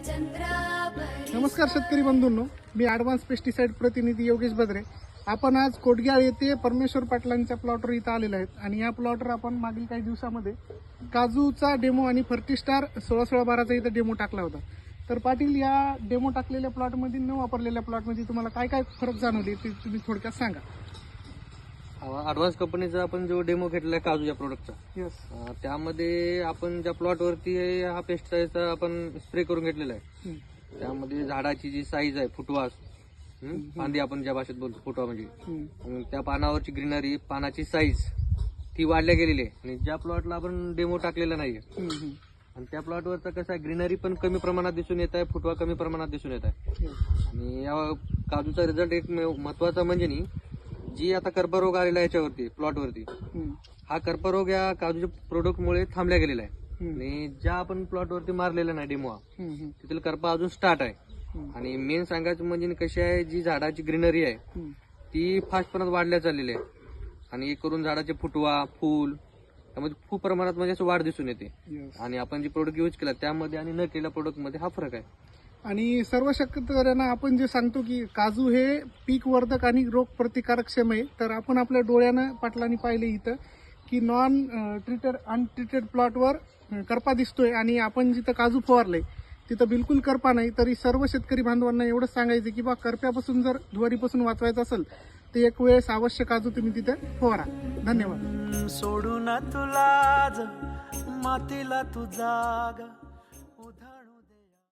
नमस्कार शेतकरी बंधूंनो मी advance pesticide प्रतिनिधी योगेश बद्रे. आपण आज कोटग्याळ येथे परमेश्वर पाटलांच्या प्लॉटवर इथं आलेले आहेत. आणि या प्लॉटवर आपण मागील काही दिवसामध्ये काजूचा डेमो आणि फर्टिस्टार सोळा सोळा बाराचा इथं डेमो टाकला होता. तर पाटील या डेमो टाकलेल्या प्लॉटमध्ये न वापरलेल्या प्लॉटमध्ये तुम्हाला काय काय फरक जाणवले ते तुम्ही थोडक्यात सांगा. ॲडव्हान्स कंपनीचा आपण जो डेमो घेतला आहे काजूच्या प्रोडक्टचा येस अं, त्यामध्ये आपण ज्या प्लॉटवरती हा पेस्टिसाइडचा आपण स्प्रे करून घेतलेला आहे त्यामध्ये झाडाची जी साईज आहे फुटवास हं? फांदी आपण ज्या भाषेत बोलतो फुटवा म्हणजे. अं, त्या पानावरची ग्रीनरी पानाची साईज ती वाढल्या गेलेली आहे. आणि ज्या प्लॉटला आपण डेमो टाकलेला नाहीये. आणि त्या प्लॉटवरचा कसं आहे ग्रीनरी पण कमी प्रमाणात दिसून येत आहे फुटवा कमी प्रमाणात दिसून येत आहे. आणि या काजूचा रिझल्ट एक महत्त्वाचा म्हणजे नी जी आता कर्करोग आलेला आहे याच्यावरती प्लॉटवरती. हा कर्करोग या काजूच्या प्रोडक्टमुळे थांबल्या गेलेला आहे. आणि ज्या आपण प्लॉटवरती मारलेला नाही डेमो तिथील करपा अजून स्टार्ट आहे. आणि मेन सांगायचं म्हणजे कशी आहे जी झाडाची ग्रीनरी आहे ती फास्ट प्रमाणात वाढल्या चाललेली आहे. आणि एक करून झाडाचे फुटवा फूल त्यामध्ये खूप प्रमाणात म्हणजे असं वाढ दिसून येते. आणि आपण जे प्रोडक्ट यूज केला त्यामध्ये आणि न केलेल्या प्रोडक्टमध्ये हा फरक आहे. आणि सर्व शेतकऱ्यांना आपण जे सांगतो की काजू हे पीक वर्धक आणि रोग प्रतिकारक्षम आहे तर आपण आपल्या डोळ्यानं पाटलांनी पाहिले इथं की नॉन ट्रीटेड अनट्रीटेड प्लॉटवर करपा दिसतोय आणि आपण जिथं काजू फवारले तिथं बिलकुल करपा नाही. तरी सर्व शेतकरी बांधवांना एवढंच सांगायचं की बा करप्यापासून जर धुवारीपासून वाचवायचं असेल तर एक वेळेस आवश्यक काजू तुम्ही तिथं फवारा. धन्यवाद. सोडून तुला मातीला तू जागा.